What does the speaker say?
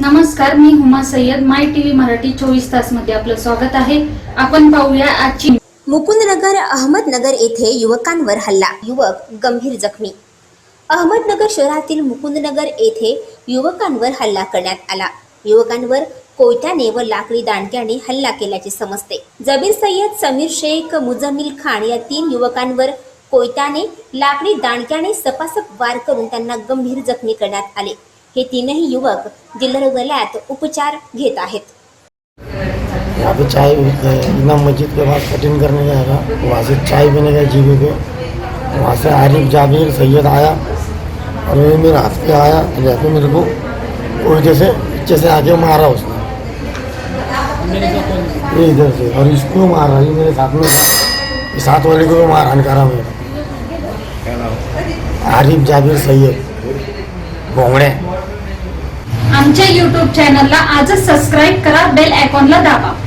नमस्कार मी Huma Syed. My TV Marathi चोवीस तासमध्ये आपलं स्वागत आहे. आपण पाहूया आजची मुकुंदनगर अहमदनगर येथे युवकांवर हल्ला. युवक गंभीर जखमी. अहमदनगर शहरातील मुकुंदनगर येथे युवकांवर हल्ला करण्यात आला. युवकांवर कोयत्याने व लाकडी दांडक्याने हल्ला केल्याचे समजते. जबीर सय्यद समीर शेख मुजमिल खान या तीन युवकांवर कोयत्याने लाकडी दांडक्याने सपासप वार करून त्यांना गंभीर जखमी करण्यात आले. हे तीनही युवक जिल्हा रुग्णालयात उपचार घेत आहेत. पे चाय इमाम मस्जिद के पास कटिंग करने गया था वहाँ से चाय पीने गए जीबी पे वहाँ से आरिफ जाबिर सैयद आया और वो मेरे हाथ पे आया जैसे मेरे को उल्टे से पीछे से आके मारा उसने। ये इधर से और इसको मारा ये मेरे साथ में साथ वाले को भी मारहान करा मेरा। आरिफ जाबिर सैयद। भोंगड़े. आमच्या युट्यूब चॅनलला आजच सबस्क्राईब करा बेल आयकॉनला दाबा.